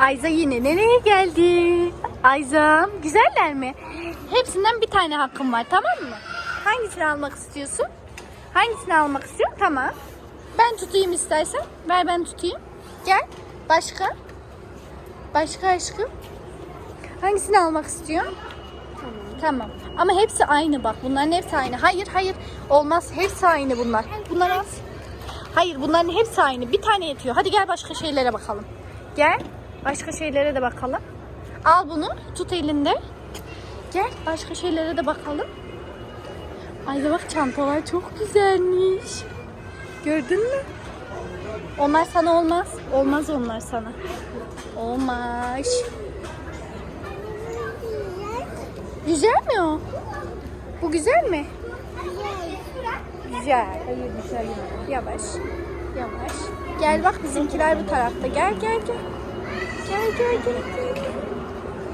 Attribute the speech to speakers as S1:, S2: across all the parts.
S1: Ayza yine nereye geldi? Ayza güzeller mi? Hepsinden bir tane hakkım var tamam mı? Hangisini almak istiyorsun? Hangisini almak istiyorsun? Tamam. Ben tutayım istersen. Ver ben tutayım. Gel. Başka? Başka aşkım? Hangisini almak istiyorsun? Tamam. Ama hepsi aynı bak. Bunların hepsi aynı. Hayır hayır. Olmaz. Hepsi aynı bunlar. Bunlar az. Hayır bunların hepsi aynı. Bir tane yetiyor. Hadi gel başka şeylere bakalım. Gel. Başka şeylere de bakalım. Al bunu. Tut elinde. Gel başka şeylere de bakalım. Ay da bak çantalar çok güzelmiş. Gördün mü? Onlar sana olmaz. Olmaz onlar sana. Olmaz. Güzel mi o? Bu güzel mi? Güzel. Hayır güzel. Yavaş. Yavaş. Gel bak bizimkiler bu tarafta. Gel gel gel. Gel gel gel.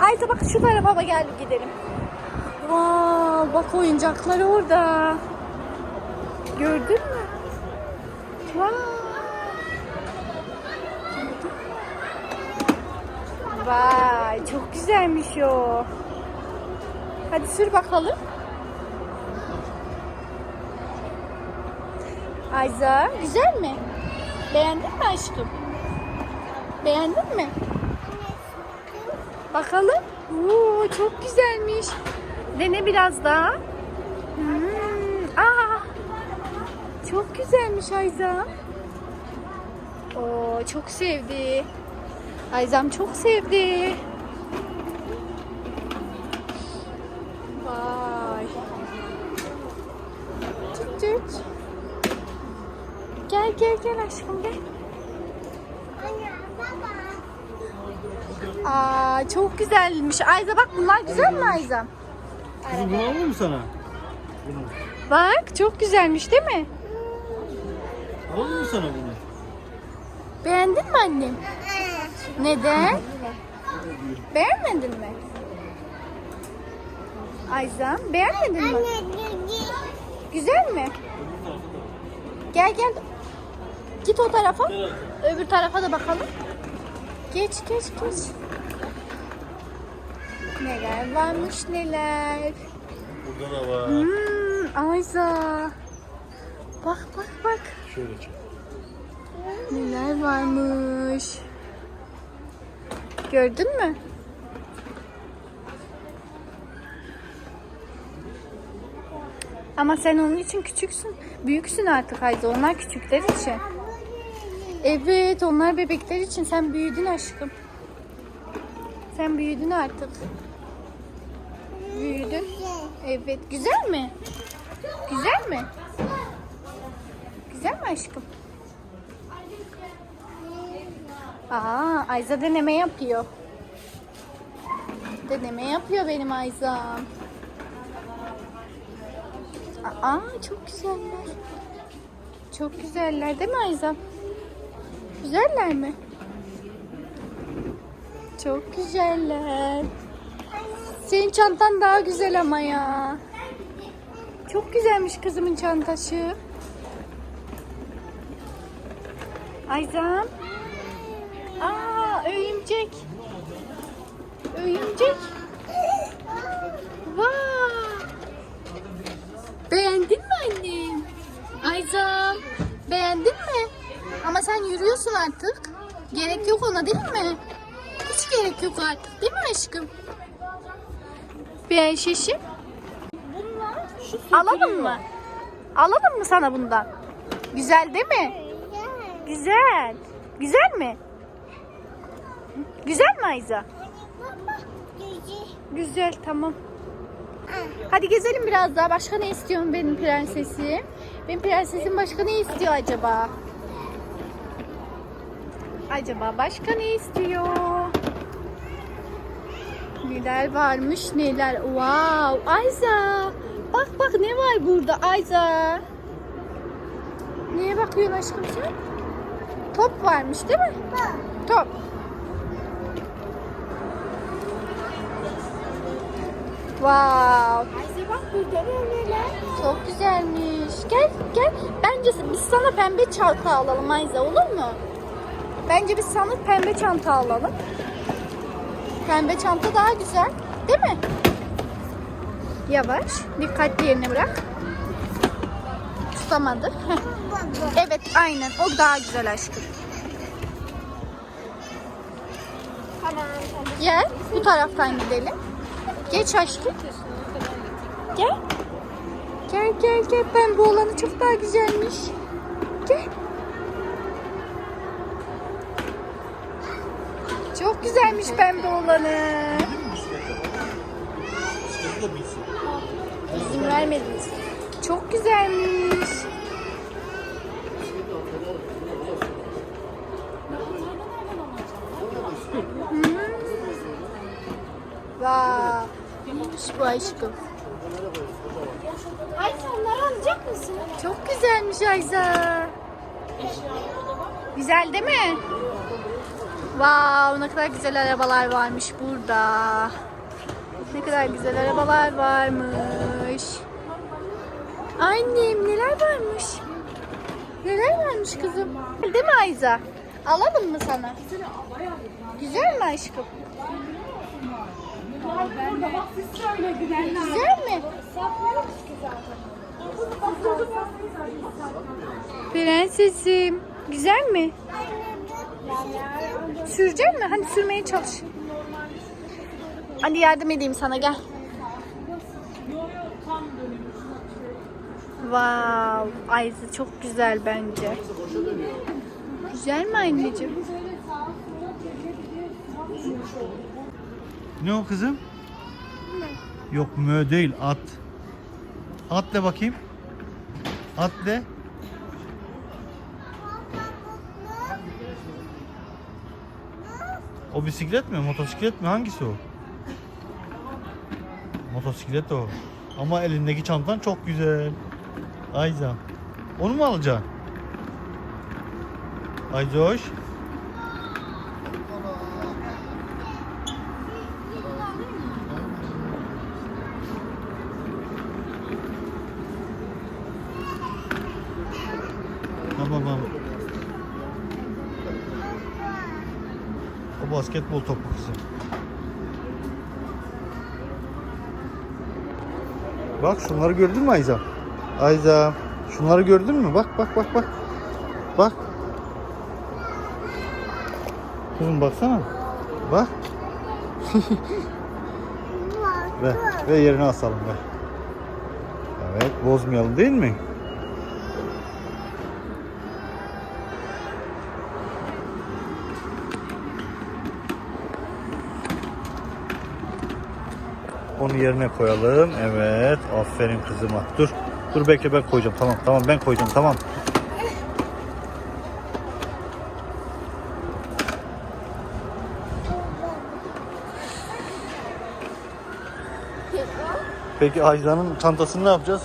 S1: Ayza bak şu tarafa bak gel gidelim. Wow, bak oyuncaklar orada. Gördün mü? Wow. Vay çok güzelmiş o. Hadi sür bakalım. Ayza güzel mi? Beğendin mi aşkım? Beğendin mi? Bakalım. Oo, çok güzelmiş. Dene biraz daha. Hmm, aa, çok güzelmiş Ayza. Oo, çok sevdi. Ayzam çok sevdi. Vay. Tut tut. Gel gel gel aşkım gel. Aa çok güzelmiş. Ayza bak bunlar güzel mi Ayza?
S2: Kızım bunu alalım mı sana? Bunu.
S1: Bak çok güzelmiş değil mi?
S2: Alalım mı sana bunu?
S1: Beğendin mi annem? Neden? Beğenmedin mi? Ayza beğenmedin mi? Güzel mi? Gel gel. Git o tarafa. Öbür tarafa da bakalım. Geç geç geç. Neler varmış neler.
S2: Burada da var.
S1: Hmm, Ayza. Bak bak bak.
S2: Şöyle çek.
S1: Neler varmış. Gördün mü? Ama sen onun için küçüksün. Büyüksün artık Ayza. Onlar küçükler için. Evet onlar bebekler için. Sen büyüdün aşkım. Sen büyüdün artık. Büyüdün. Evet. Güzel mi? Güzel mi? Güzel mi aşkım? Aa, Ayza deneme yapıyor. Deneme yapıyor benim Ayza'm. Aa, çok güzeller. Çok güzeller değil mi Ayza? Güzeller mi? Çok güzeller. Senin çantan daha güzel ama ya. Çok güzelmiş kızımın çantası. Ayzam. Aa, örümcek. Örümcek. Vay. Beğendin mi annem? Ayzam. Beğendin mi? Ama sen yürüyorsun artık. Gerek yok ona değil mi? Hiç gerek yok artık değil mi aşkım? Ben şişim.
S3: Bunlar şu
S1: Alalım mı? Alalım mı sana bundan? Güzel değil mi? Güzel. Güzel mi? Güzel mi Ayza? Güzel tamam. Hadi gezelim biraz daha. Başka ne istiyorsun benim prensesim? Benim prensesim başka ne istiyor acaba? Acaba başka ne istiyor? Neler varmış neler. Wow Ayza. Bak bak ne var burada Ayza. Neye bakıyorsun aşkım sen? Top varmış değil mi? Top. Wow.
S3: Ayşe bak burada neler.
S1: Çok güzelmiş. Gel gel. Bence biz sana pembe çanta alalım Ayza olur mu? Bence biz sana pembe çanta alalım. Pembe çanta daha güzel. Değil mi? Yavaş. Dikkatli yerine bırak. Tutamadı. Evet aynen. O daha güzel aşkım. Gel. Bu taraftan gidelim. Geç aşkım. Gel. Gel gel gel. Pembe olanı çok daha güzelmiş. Gel. Çok güzelmiş pembe olanı. İzin vermediniz. Çok güzelmiş. Hmm. Vay. Bu aşkım.
S3: Ay sen onları alacak mısın?
S1: Çok güzelmiş Ayza. Güzel değil mi? Wow, ne kadar güzel arabalar varmış burada. Ne kadar güzel arabalar varmış. Annem neler varmış? Neler varmış kızım? Değil mi Ayza? Alalım mı sana? Güzel mi aşkım? Güzel mi? Prensesim. Güzel mi? Sürecek mi? Hadi sürmeye çalış. Hadi yardım edeyim sana gel. Wow, Ayza çok güzel bence. Güzel mi anneciğim?
S2: Ne o kızım? Yok mö değil at. At de bakayım. At de. O bisiklet mi? Motosiklet mi? Hangisi o? Motosiklet o. Ama elindeki çantan çok güzel. Ayza. Onu mu alacaksın? Ayza hoş. Tamam tamam. O basketbol topu kızım. Bak şunları gördün mü Ayza? Ayza şunları gördün mü? Bak bak bak bak. Bak. Kızım baksana. Bak. ve, ve yerine asalım ver. Evet bozmayalım değil mi? Onu yerine koyalım. Evet. Aferin kızıma. Dur. Dur bekle ben koyacağım. Tamam tamam ben koyacağım. Tamam. Peki Ayza'nın çantasını ne yapacağız?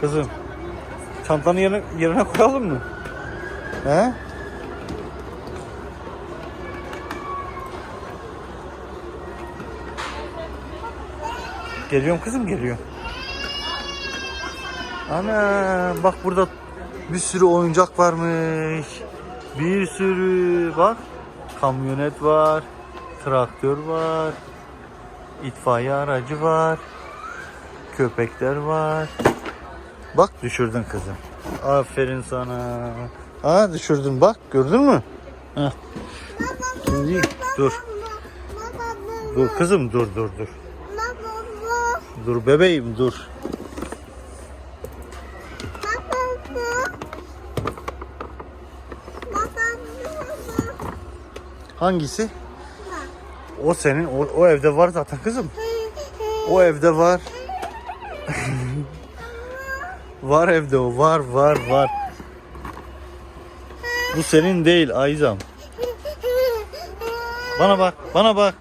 S2: Kızım. Çantanı yerine, yerine koyalım mı? He? Geliyorum kızım geliyorum. Ana bak burada bir sürü oyuncak varmış. Bir sürü bak. Kamyonet var. Traktör var. itfaiye aracı var. Köpekler var. Bak düşürdün kızım. Aferin sana. Ha düşürdün bak gördün mü? Heh. Şimdi dur. Dur kızım dur dur dur. Dur bebeğim dur. Hangisi? O senin o, o evde var zaten kızım. O evde var. var evde o var var var. Bu senin değil Ayzam. Bana bak bana bak.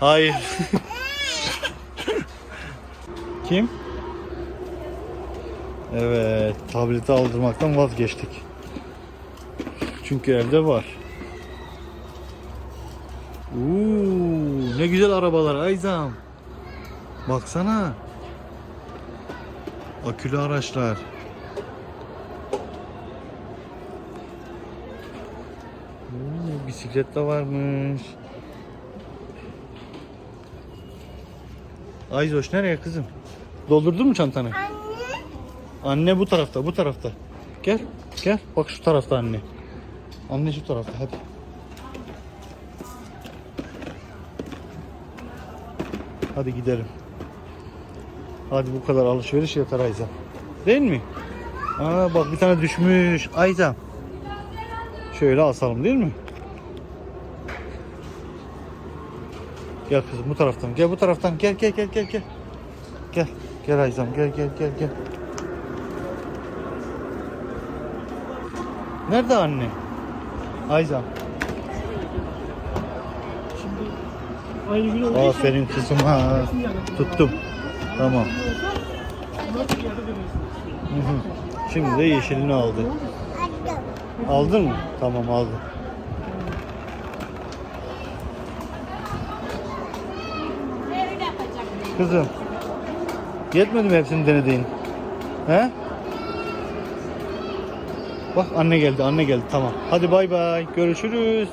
S2: Hayır. bakayım. Evet, tableti aldırmaktan vazgeçtik. Çünkü evde var. Uuu, ne güzel arabalar Ayzam. Baksana. Akülü araçlar. Uuu, bisiklet de varmış. Ayzoş nereye kızım? Doldurdun mu çantanı?
S3: Anne.
S2: Anne bu tarafta, bu tarafta. Gel, gel. Bak şu tarafta anne. Anne şu tarafta, hadi. Hadi gidelim. Hadi bu kadar alışveriş yeter Ayza. Değil mi? Aa bak bir tane düşmüş. Ayza. Şöyle asalım değil mi? Gel kızım bu taraftan. Gel bu taraftan. Gel gel gel gel gel. Gel. Gel Ayzam gel gel gel gel. Nerede anne? Ayzam.
S4: İçin
S2: Aferin kızıma. Tuttum. Tamam. Şimdi de yeşilini aldı. Aldın mı? Tamam aldım. Kızım. Yetmedi mi hepsini denediğin? He? Bak anne geldi, anne geldi. Tamam. Hadi bay bay. Görüşürüz.